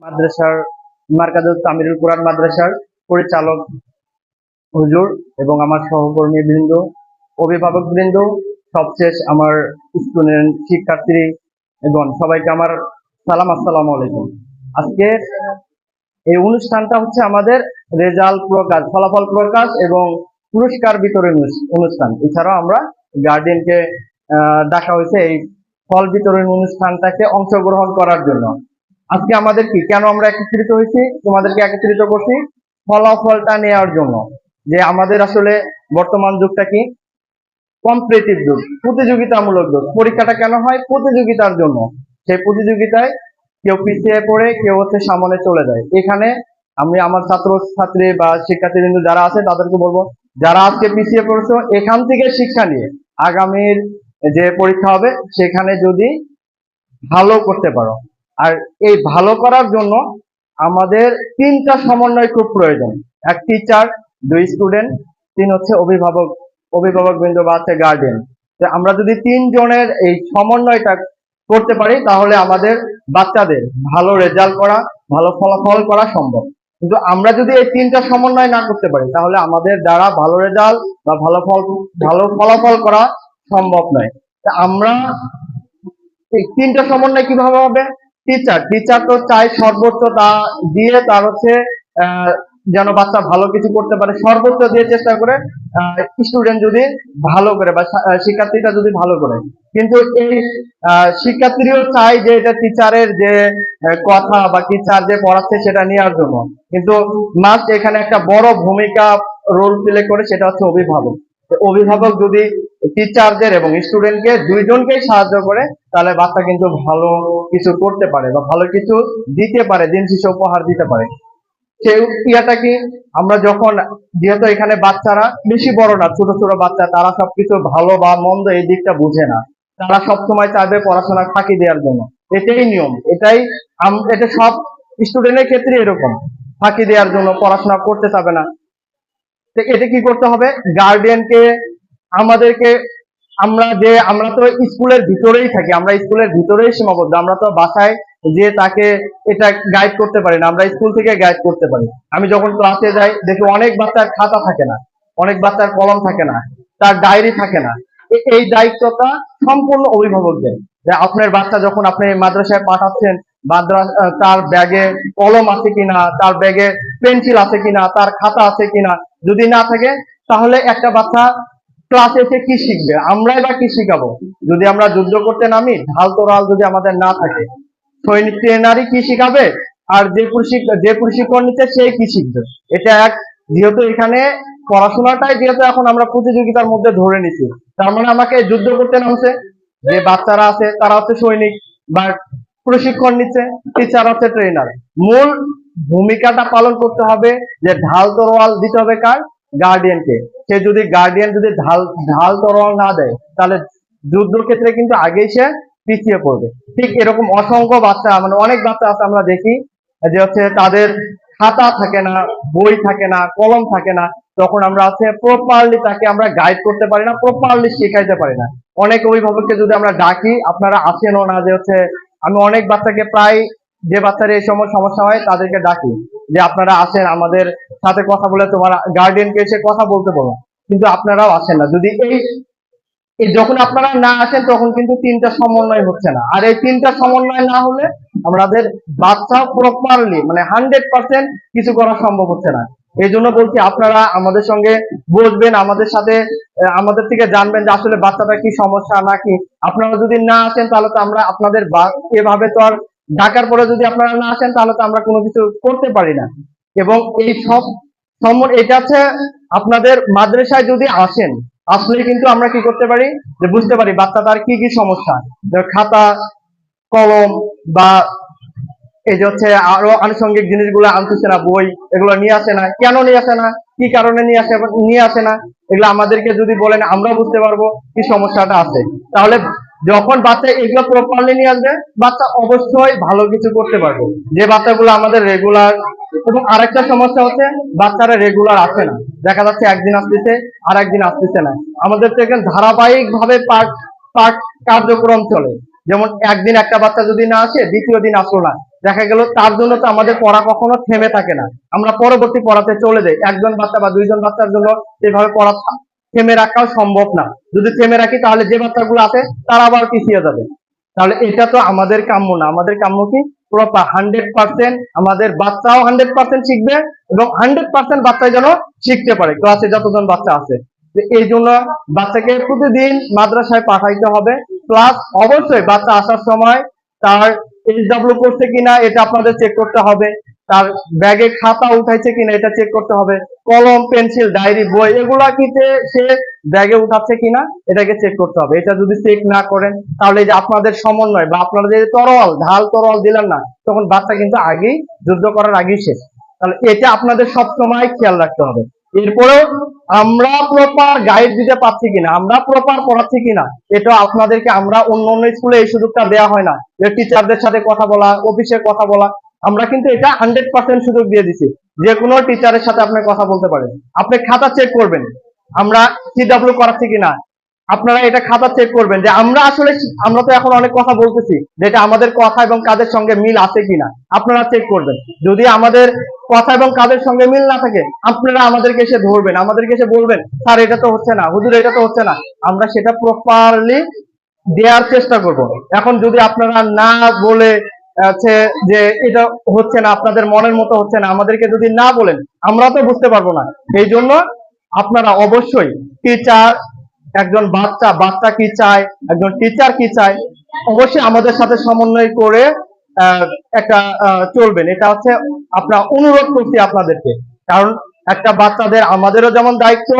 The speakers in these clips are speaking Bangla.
মাদ্রাসার মার্কাজুল তামিরুল কোরআন মাদ্রাসার পরিচালক হুজুর এবং আমার সহকর্মী বৃন্দ অভিভাবক বৃন্দ সবশেষ আমার স্টুডেন্ট শিক্ষার্থী এবং সবাইকে আমার সালাম, আসসালাম আলাইকুম। আজকে এই অনুষ্ঠানটা হচ্ছে আমাদের রেজাল্ট প্রকাশ, ফলাফল প্রকাশ এবং পুরস্কার বিতরণ অনুষ- অনুষ্ঠান। এছাড়াও আমরা গার্ডিয়ানকে ডাকা হয়েছে এই ফল বিতরণ অনুষ্ঠানটাকে অংশগ্রহণ করার জন্য। আজকে আমাদের কি কেন আমরা একত্রিত হয়েছি? তোমাদেরকে একত্রিত করছি ফলাফলটা নেওয়ার জন্য। যে আমাদের আসলে বর্তমান যুগটা কি? কম্পিটিটিভ যুগ, প্রতিযোগিতামূলক যুগ। পরীক্ষাটা কেন হয়? প্রতিযোগিতার জন্য। সেই প্রতিযোগিতায় কেউ পিছিয়ে পড়ে, কেউ হচ্ছে সামনে চলে যায়। এখানে আমি আমার ছাত্র ছাত্রী বা শিক্ষার্থীবৃন্দ যারা আছে, তাদেরকে বলব, যারা আজকে পিছিয়ে পড়েছো, এখান থেকে শিক্ষা নিয়ে আগামীর যে পরীক্ষা হবে, সেখানে যদি ভালো করতে পারো আর এই ভালো করার জন্য আমাদের তিনটা সমন্বয় খুব প্রয়োজন। এক টিচার দুই স্টুডেন্ট তিন হচ্ছে অভিভাবক অভিভাবক বৃন্দ বা হচ্ছে গার্ডিয়ান আমরা যদি তিনজনের এই সমন্বয়টা করতে পারি, তাহলে আমাদের বাচ্চাদের ভালো রেজাল্ট করা, ভালো ফলাফল করা সম্ভব। কিন্তু আমরা যদি এই তিনটা সমন্বয় না করতে পারি, তাহলে আমাদের দ্বারা ভালো রেজাল্ট বা ভালো ফল, ভালো ফলাফল করা সম্ভব নয়। তা আমরা এই তিনটা সমন্বয় কীভাবে হবে? টিচার টিচার তো চাই সর্বোচ্চ দিয়ে তার হচ্ছে যেন বাচ্চা ভালো কিছু করতে পারে সর্বোচ্চ দিয়ে চেষ্টা করে স্টুডেন্ট যদি ভালো করে বা শিক্ষার্থীটা যদি ভালো করে। কিন্তু এই আহ, শিক্ষার্থীরাও চাই যে এটা টিচারের যে কথা বা টিচার যে পড়াচ্ছে সেটা নেওয়ার জন্য। কিন্তু মাস্ট এখানে একটা বড় ভূমিকা রোল প্লে করে সেটা হচ্ছে অভিভাবক। অভিভাবক যদি টিচারদের এবং স্টুডেন্টকে দুইজনকেই সাহায্য করে তাহলে বাচ্চা কিন্তু ভালো কিছু করতে পারে বা ভালো কিছু দিতে পারে, দিন শেষে উপহার দিতে পারে। সেই ইয়াটা কি? আমরা যখন, যেহেতু এখানে বাচ্চারা বেশি বড় না, ছোট ছোট বাচ্চা, তারা সবকিছু ভালো বা মন্দ এই দিকটা বুঝে না। তারা সবসময় চাইবে পড়াশোনা ফাঁকি দেওয়ার জন্য। এটাই নিয়ম। এটাই এটা সব স্টুডেন্টের ক্ষেত্রে এরকম। ফাঁকি দেওয়ার জন্য পড়াশোনা করতে চাবে না। এটা কি করতে হবে? গার্ডিয়ানকে আমাদেরকে আমরা যে, আমরা তো স্কুলের ভিতরেই থাকি, আমরা স্কুলের ভিতরেই সীমাবদ্ধ, আমরা তো বাসায় যে তাকে এটা গাইড করতে পারি না, আমরা স্কুল থেকে গাইড করতে পারি। আমি যখন ক্লাসে যাই, দেখি অনেক বাচ্চার খাতা থাকে না, অনেক বাচ্চার কলম থাকে না, তার ডায়েরি থাকে না। এই দায়িত্বটা সম্পূর্ণ অভিভাবকদের, যে আপনার বাচ্চা যখন আপনি মাদ্রাসায় পাঠাচ্ছেন তার ব্যাগে কলম আছে কিনা, তার ব্যাগে পেন্সিল আছে কিনা, তার খাতা আছে কিনা, যদি না থাকে, তাহলে একটা বাচ্চা ক্লাসে এসে কি শিখবে? আমরাই বা কি শিখাবো? যদি আমরা যুদ্ধ করতে নামি, ঢাল তোরাল যদি আমাদের না থাকে, সৈনিক ট্রেনারই কি শিখাবে? আর যে প্রশিক্ষণ যে প্রশিক্ষণ নিচ্ছে সে কি শিখবে? এটা এক। যেহেতু এখানে পড়াশোনাটাই যেহেতু এখন আমরা প্রতিযোগিতার মধ্যে ধরে নিচ্ছি তার মানে আমাকে যুদ্ধ করতে নামছে, যে বাচ্চারা আছে তারা হচ্ছে সৈনিক বা প্রশিক্ষণ নিচ্ছে টিচার হচ্ছে ট্রেনার মূল ভূমিকাটা পালন করতে হবে যে ঢাল তরোয়াল দিতে হবে কার? গার্ডিয়ানকে সে যদি গার্ডিয়ান যদি ঢাল ঢাল তরোয়াল না দেয়, তাহলে যুদ্ধ ক্ষেত্রে কিন্তু আগেই সে পিছিয়ে পড়বে। ঠিক এরকম অসংখ্য বাচ্চা মানে অনেক বাচ্চা আছে আমরা দেখি, যে হচ্ছে তাদের খাতা থাকে না, বই থাকে না, কলম থাকে না, তখন আমরা আছে প্রপারলি তাকে আমরা গাইড করতে পারি না প্রপারলি শেখাইতে পারি না। অনেক অভিভাবককে যদি আমরা ডাকি, আপনারা আসেনও না যে হচ্ছে, আমি অনেক বাচ্চাকে প্রায় যে বাচ্চার এই সময় সমস্যা হয়, তাদেরকে ডাকি যে আপনারা আসেন আমাদের সাথে কথা বলে তোমার গার্ডিয়ানকে এসে কথা বলতে বলো। কিন্তু আপনারাও আসেন না। যদি এই যখন আপনারা না আসেন, তখন কিন্তু তিনটা সমন্বয় হচ্ছে না। আর এই তিনটা সমন্বয় না হলে আমাদের বাচ্চা প্রপারলি মানে হান্ড্রেড পার্সেন্ট কিছু করা সম্ভব হচ্ছে না। এই জন্য বলছি, আপনারা আমাদের সঙ্গে বসবেন, আমাদের সাথে আমাদের থেকে জানবেন যে আসলে বাচ্চাটা কি সমস্যা নাকি আপনারা যদি না আসেন, তাহলে তো আমরা আপনাদের এভাবে তো আর ডাকার পরে যদি আপনারা না আসেন, তাহলে তো আমরা কোনো কিছু করতে পারি না। এবং এই সব এটা হচ্ছে আপনাদের মাদ্রাসায় যদি আসেন, আসলে কিন্তু আমরা কি করতে পারি? যে বুঝতে পারি বাচ্চা তার কি কি সমস্যা। খাতা, কলম বা এই যে হচ্ছে আরও আনুষঙ্গিক জিনিসগুলো আনতেছে না, বই, এগুলো নিয়ে আসে না। কেন নিয়ে আসে না? কি কারণে নিয়ে আসে নিয়ে আসে না? এগুলো আমাদেরকে যদি বলেন আমরা বুঝতে পারব কি সমস্যাটা আছে। তাহলে যখন বাচ্চা এগুলো প্রপারলি নিয়ে আসবে, বাচ্চা অবশ্যই ভালো কিছু করতে পারবে। যে বাচ্চাগুলো আমাদের রেগুলার এবং আরেকটা সমস্যা হচ্ছে, বাচ্চারা রেগুলার আসে না। দেখা যাচ্ছে একদিন আসতেছে আর একদিন আসতেছে না। আমাদের তো এখানে ধারাবাহিক ভাবে পাঠ পাঠ কার্যক্রম চলে। যেমন একদিন একটা বাচ্চা যদি না আসে, দ্বিতীয় দিন আসলো না। দেখা গেল তার জন্য তো আমাদের পড়া কখনো থেমে থাকে না। আমরা পরবর্তী পড়াতে চলে যাই। একজন বাচ্চা বা দুইজন বাচ্চার জন্য এভাবে পড়া থেমে রাখাও সম্ভব না। যদি থেমে রাখি, তাহলে যে বাচ্চাগুলো আছে, তারা আবার পিছিয়ে যাবে। তাহলে এটা তো আমাদের কাম্য না। আমাদের কাম্য কি? প্রপার হান্ড্রেড পার্সেন্ট আমাদের বাচ্চাও হান্ড্রেড পার্সেন্ট শিখবে এবং হান্ড্রেড পার্সেন্ট বাচ্চাই যেন শিখতে পারে। ক্লাসে যতজন বাচ্চা আছে। এই জন্য বাচ্চাকে প্রতিদিন মাদ্রাসায় পাঠাইতে হবে। প্লাস অবশ্যই বাচ্চা আসার সময় তার এইচডাব্লিউ করছে কিনা, এটা আপনাদের চেক করতে হবে। তার ব্যাগে খাতা উঠাইছে কিনা এটা চেক করতে হবে। কলম, পেন্সিল, ডায়েরি, বই, এগুলা কিতে সে ব্যাগে উঠাচ্ছে কিনা এটাকে চেক করতে হবে। এটা যদি চেক না করেন, তাহলে যে আপনাদের সমন্বয় বা আপনারা যে তরল, ঢাল তরল দিলেন না, তখন বাচ্চা কিন্তু আগেই যুদ্ধ করার আগেই শেষ। তাহলে এটা আপনাদের সবসময় খেয়াল রাখতে হবে। এরপরেও আমরা প্রপার গাইড দিতে পারছি কিনা, আমরা প্রপার পড়াচ্ছি কিনা, এটা আপনাদেরকে আমরা অন্য অন্য স্কুলে এই সুযোগটা দেওয়া হয় না। টিচারদের সাথে কথা বলা অফিসে কথা বলা আমরা কিন্তু এটা হান্ড্রেড পার্সেন্ট সুযোগ দিয়ে দিচ্ছি যে কোনো টিচারের সাথে আপনি কথা বলতে পারেন। আপনি খাতা চেক করবেন। আমরা সিডাব্লিউ করাচ্ছি কিনা? আপনারা এটা খাতা চেক করবেন যে আমরা আসলে আমরা তো এখন অনেক কথা বলতেছি যে এটা আমাদের কথা এবং কাজের সঙ্গে মিল আছে কিনা। আপনারা চেক করবেন। যদি আমাদের কথা এবং কাজের সঙ্গে মিল না থাকে, আপনারা আমাদেরকে এসে ধরবেন, আমাদেরকে এসে বলবেন, স্যার, এটা তো হচ্ছে না। হুজুর, এটা তো হচ্ছে না। আমরা সেটা প্রপারলি দেওয়ার চেষ্টা করব। এখন যদি আপনারা না বলে আছে যে এটা হচ্ছে না, আপনাদের মনের মতো হচ্ছে না, আমাদেরকে যদি না বলেন, আমরা তো বুঝতে পারব না। এই জন্য আপনারা অবশ্যই টিচার একজন বাচ্চা বাচ্চা কি চায়, একজন টিচার কি চায়, অবশ্যই আমাদের সাথে সমন্বয় করে একটা চলবেন। এটা হচ্ছে আপনার অনুরোধ করছি আপনাদেরকে। কারণ একটা বাচ্চাদের আমাদেরও যেমন দায়িত্ব,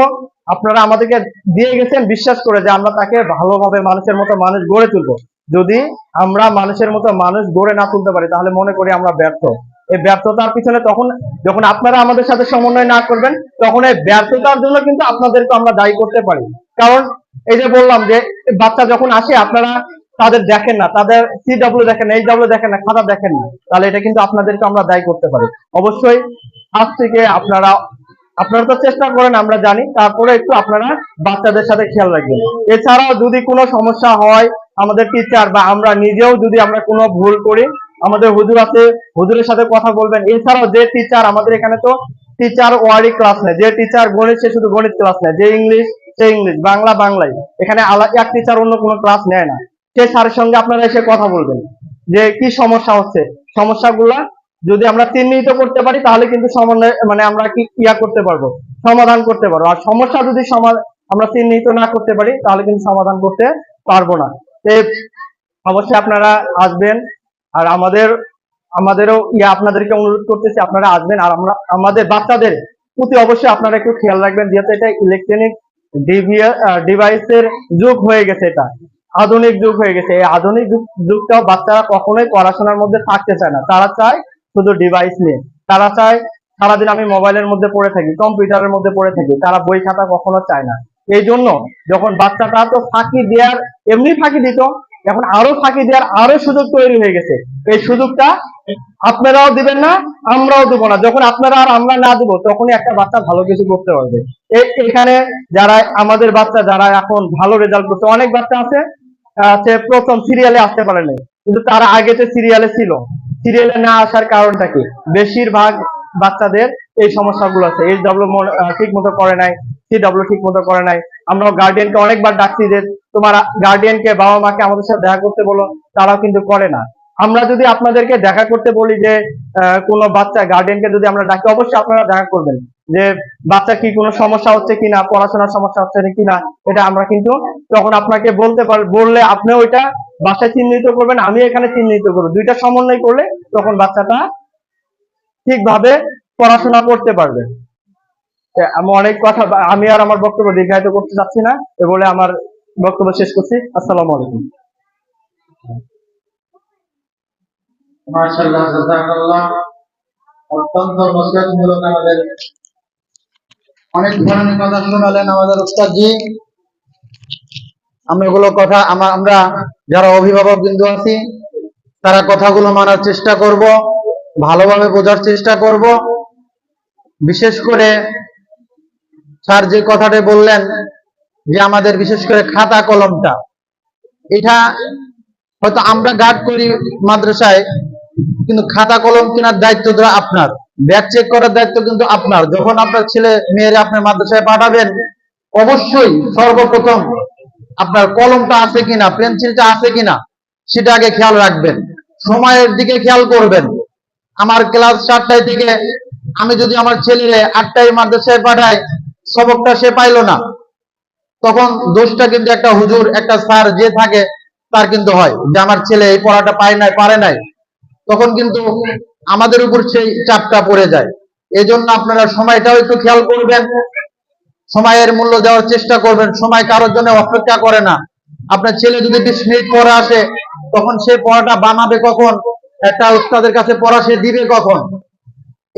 আপনারা আমাদেরকে দিয়ে গেছেন, বিশ্বাস করে যে আমরা তাকে ভালোভাবে মানুষের মতো মানুষ গড়ে তুলবো। যদি আমরা মানুষের মতো মানুষ গড়ে না তুলতে পারি, তাহলে মনে করি আমরা ব্যর্থ। এই ব্যর্থতার পিছনে তখন, যখন আপনারা আমাদের সাথে সমন্বয় না করবেন, তখন এই ব্যর্থতার জন্য কিন্তু আপনাদেরকে আমরা দায়ী করতে পারি। কারণ এই যে বললাম যে বাচ্চা যখন আসে, আপনারা তাদের দেখেন না, তাদের সি ডাব্লিউ দেখেন না এইচ ডাব্লিউ দেখেন না, খাতা দেখেন না, তাহলে এটা কিন্তু আপনাদেরকে আমরা দায়ী করতে পারি। অবশ্যই আজ থেকে আপনারা আপনারা তো চেষ্টা করেন, আমরা জানি, তারপরে একটু আপনারা বাচ্চাদের সাথে খেয়াল রাখবেন। এছাড়াও যদি কোনো সমস্যা হয় আমাদের টিচার বা আমরা নিজেও যদি আমরা কোনো ভুল করি, আমাদের হুজুর আছে, হুজুরের সাথে কথা বলবেন। এছাড়াও যে টিচার আমাদের এখানে তো টিচার ওয়ার্ডই ক্লাস নেয়। যে টিচার গণিত, সে শুধু গণিত ক্লাস নেয়। যে ইংলিশ সে ইংলিশ বাংলা, বাংলাই। এখানে আলা- এক টিচার অন্য কোনো ক্লাস নেয় না। সে স্যারের সঙ্গে আপনারা এসে কথা বলবেন যে কি সমস্যা হচ্ছে। সমস্যাগুলা যদি আমরা চিহ্নিত করতে পারি, তাহলে কিন্তু সমন্বয় মানে আমরা কি ইয়া করতে পারব? সমাধান করতে পারব। আর সমস্যা যদি আমরা চিহ্নিত না করতে পারি, তাহলে কিন্তু সমাধান করতে পারব না। অবশ্যই আপনারা আসবেন। আর আমাদের, আমাদেরও ইয়া আপনাদেরকে অনুরোধ করতেছি, আপনারা আসবেন। আর আমরা, আমাদের বাচ্চাদের প্রতি অবশ্যই আপনারা একটু খেয়াল রাখবেন, যেহেতু এটা ইলেকট্রনিক ডিভাইসের যুগ হয়ে গেছে এটা। আধুনিক যুগ হয়ে গেছে। এই আধুনিক যুগ- যুগটাও বাচ্চারা কখনোই পড়াশোনার মধ্যে থাকতে চায় না। তারা চায় শুধু ডিভাইস নিয়ে। তারা চায় সারাদিন আমি মোবাইলের মধ্যে পড়ে থাকি কম্পিউটারের মধ্যে পড়ে থাকি। তারা বই খাতা কখনো চায় না। এই জন্য যখন বাচ্চাটা তো ফাঁকি দেওয়ার এমনি ফাঁকি দিত, এখন আরও ফাঁকি দেওয়ার আরও সুযোগ তৈরি হয়ে গেছে। এই সুযোগটা আপনারাও দিবেন না, আমরাও দেবো না। যখন আপনারা আর আমরা না দেবো, তখনই একটা বাচ্চা ভালো কিছু করতে পারবে। এখানে যারা, আমাদের বাচ্চা যারা এখন ভালো রেজাল্ট করছে, অনেক বাচ্চা আছে সে প্রথম সিরিয়ালে আসতে পারে নাই কিন্তু তারা আগে তো সিরিয়ালে ছিল সিরিয়ালে না আসার কারণটা কি? বেশিরভাগ বাচ্চাদের এই সমস্যাগুলো আছে। এইচ ডাব্লিউ ঠিক মতো করে নাই সি ডাব্লিউ ঠিক মতো করে নাই। আমরা গার্ডিয়ানকে অনেকবার ডাকছি যে, তোমার গার্ডিয়ানকে বাবা মাকে আমাদের সাথে দেখা করতে বলো, তারাও কিন্তু করে না। আমরা যদি আপনাদেরকে দেখা করতে বলি যে কোনো বাচ্চা গার্ডিয়ানকে যদি আমরা ডাকি, অবশ্যই আপনারা দেখা করবেন যে, বাচ্চা কি কোনো সমস্যা হচ্ছে কিনা, পড়াশোনার সমস্যা হচ্ছে কিনা, এটা আমরা কিন্তু তখন আপনাকে বলতে পার বললে আপনি ওইটা বাসায় চিহ্নিত করবেন আমি এখানে চিহ্নিত করব। দুইটা সমন্বয় করলে তখন বাচ্চাটা ঠিকভাবে পড়াশোনা করতে পারবে। আমি অনেক কথা আমি আর আমার বক্তব্য দীর্ঘায়িত করতে চাচ্ছি না, এ বলে আমার বক্তব্য শেষ করছি। আসসালামু আলাইকুম। আমরা যারা অভিভাবক বিন্দু আছি, তারা কথাগুলো মানার চেষ্টা করব। ভালোভাবে বোঝার চেষ্টা করব। বিশেষ করে স্যার যে কথাটা বললেন যে আমাদের বিশেষ করে খাতা কলমটা, এটা হয়তো আমরা গার্ড করি মাদ্রাসায়, কিন্তু খাতা কলম কেনার দায়িত্ব তো আপনার। ব্যাগ চেক করার দায়িত্ব কিন্তু আপনার। যখন আপনার ছেলে মেয়েরা আপনার মাদ্রাসায় পাঠাবেন, অবশ্যই সর্বপ্রথম আপনার কলমটা আছে কিনা পেন্সিলটা আছে কিনা, সেটা আগে খেয়াল রাখবেন। সময়ের দিকে খেয়াল করবেন। আমার ক্লাস চারটায় থেকে আমি যদি আমার ছেলেরে আটটায় মাদ্রাসায় পাঠাই, সবকটা সে পাইলো না। তখন দোষটা কিন্তু একটা হুজুর, একটা স্যার যে থাকে, তার কিন্তু হয় যে আমার ছেলে এই পড়াটা পায় নাই, পারে নাই। তখন কিন্তু আমাদের উপর সেই চাপটা পড়ে যায়। এই জন্য আপনারা সময়টাও একটু খেয়াল করবেন, সময়ের মূল্য দেওয়ার চেষ্টা করবেন, সময় কারোর জন্য অপেক্ষা করে না। আপনার ছেলে যদি বিশ মিনিট পরে আসে, তখন সে পড়াটা বানাবে কখন? একটা উস্তাদের কাছে পড়া, সে দিবে কখন?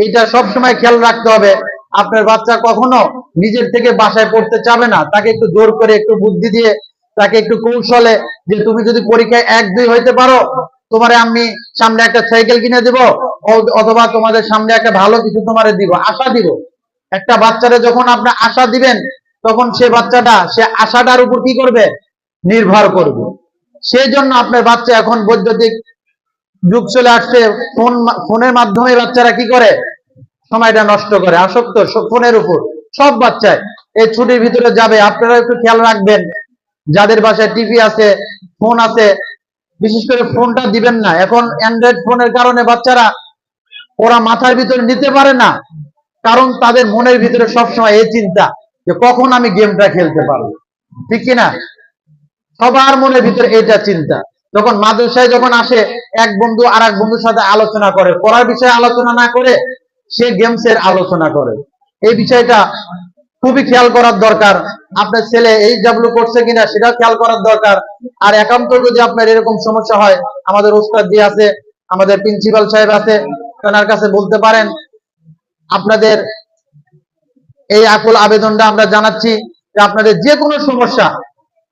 এইটা সব সময় খেয়াল রাখতে হবে। আপনার বাচ্চা কখনো নিজের থেকে বাসায় পড়তে চাবে না। তাকে একটু জোর করে, একটু বুদ্ধি দিয়ে, তাকে একটু কৌশলে যে তুমি যদি পরীক্ষায় এক, দুই হইতে পারো, তোমারে আমি সামনে একটা সাইকেল কিনে দিব অথবা তোমাদের সামনে একটা ভালো কিছু তোমারে দিব, আশা দিব। একটা বাচ্চারে যখন আপনি আশা দিবেন, তখন সে বাচ্চাটা, সে আশাটার উপর কি করবে? নির্ভর করবে। সেই জন্য আপনার বাচ্চা এখন বৈদ্যুতিক যুগ চলে আসছে, ফোন ফোনের মাধ্যমে বাচ্চারা কি করে? সময়টা নষ্ট করে। আসক্ত ফোনের উপর। সব বাচ্চায়। এই ছুটির ভিতরে যাবে। আপনারা একটু খেয়াল রাখবেন। যাদের বাসায় টিভি আছে, ফোন আছে, বিশেষ করে ফোনটা দিবেন না। এখন অ্যান্ড্রয়েড ফোনের কারণে বাচ্চারা ওরা মাথার ভিতরে নিতে পারে না। কারণ তাদের মনের ভিতরে সবসময় এই চিন্তা যে কখন আমি গেমটা খেলতে পারব। ঠিক কিনা? সবার মনের ভিতরে এটা চিন্তা। যখন মাদ্রাসায় যখন আসে, এক বন্ধু আর এক বন্ধুর সাথে আলোচনা করে। পড়ার বিষয়ে আলোচনা না করে, সে গেমস এর আলোচনা করে। এই বিষয়টা খুবই খেয়াল করার দরকার। আপনার ছেলে এই ডাব্লু করছে কিনা সেটা খেয়াল করার দরকার। আর একান্ত যদি আপনার এরকম সমস্যা হয়, আমাদের ওস্তাদ দিয়ে আছে, আমাদের প্রিন্সিপাল সাহেব আছে তেনার কাছে বলতে পারেন। আপনাদের এই আকুল আবেদনটা আমরা জানাচ্ছি যে আপনাদের যে কোনো সমস্যা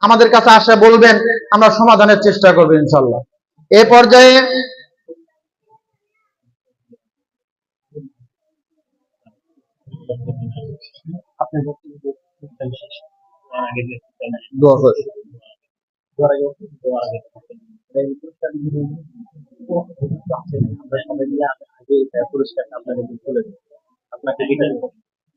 আমাদের কাছে আসে বলবেন আমরা সমাধানের চেষ্টা করব ইনশাল্লাহ। এ পর্যায়ে আপনাকে